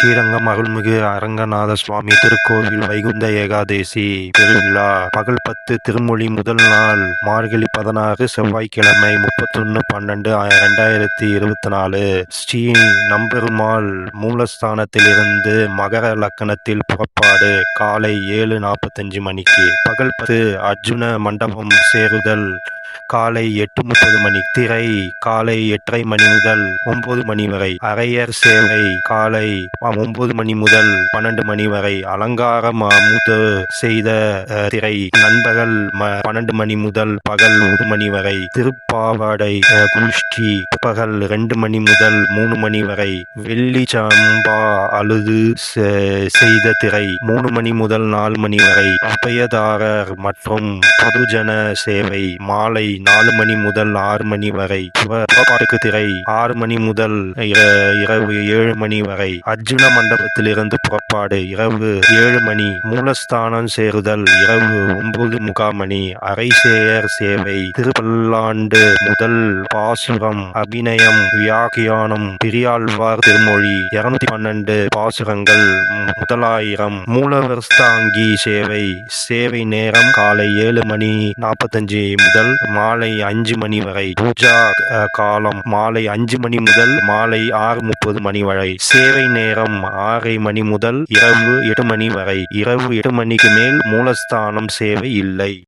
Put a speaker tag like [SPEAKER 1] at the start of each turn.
[SPEAKER 1] ஸ்ரீரங்கம் அருள்மிகு அரங்கநாத சுவாமி திருக்கோவில் வைகுந்த ஏகாதேசி பெருவிழா. பகல் பத்து திருமொழி முதல் நாள் மார்கழி பதினாறு செவ்வாய்க்கிழமை முப்பத்தொன்னு பன்னெண்டு ரெண்டாயிரத்தி இருபத்தி நாலு. ஸ்ரீ நம்பெருமாள் மூலஸ்தானத்திலிருந்து மகர லக்கணத்தில் புறப்பாடு காலை ஏழு நாற்பத்தஞ்சு மணிக்கு. பகல் பத்து அர்ஜுன மண்டபம் சேருதல். காலை எட்டு முப்பது மணி திரை காலை எட்டரை மணி முதல் ஒன்பது மணி வரை அரையர் சேவை காலை ஒன்பது மணி முதல் பன்னெண்டு மணி வரை அலங்காரம் அமுது செய்த திரை. நண்பகல் ம- பன்னெண்டு மணி முதல் பகல் ஒரு மணி வரை திருப்பாவாடை குஷ்டி பகல் ரெண்டு மணி முதல் மூணு மணி வரை வெள்ளி சம்பா அழுது செ- செய்த திரை. மூணு மணி முதல் நாலு மணி வரை உபயதாரர் மற்றும் பொதுஜன சேவை மாலை நாலு மணி முதல் ஆறு மணி வரை. புறப்பாட்டுக்கு திரை ஆறு மணி முதல் இரவு ஏழு மணி வரை. அர்ஜுன மண்டபத்திலிருந்து புறப்பாடு இரவு ஏழு மணி. மூலஸ்தானம் சேருதல் இரவு ஒன்பது முகால் மணி அரைசேயர் சேவை திருப்பல்லாண்டு முதல் பாசுரம் அபிநயம் வியாகியானம் பெரியாழ்வார் திருமொழி. இருநூத்தி பன்னெண்டு பாசுரங்கள் முதலாயிரம். மூலவர்ஸ்தாங்கி சேவை. சேவை நேரம் காலை ஏழு மணி நாற்பத்தஞ்சு முதல் மாலை அஞ்சு மணி வரை. பூஜா காலம் மாலை அஞ்சு மணி முதல் மாலை ஆறு முப்பது மணி வரை. சேவை நேரம் ஆறரை மணி முதல் இரவு எட்டு மணி வரை. இரவு எட்டு மணிக்கு மேல் மூலஸ்தானம் சேவை இல்லை.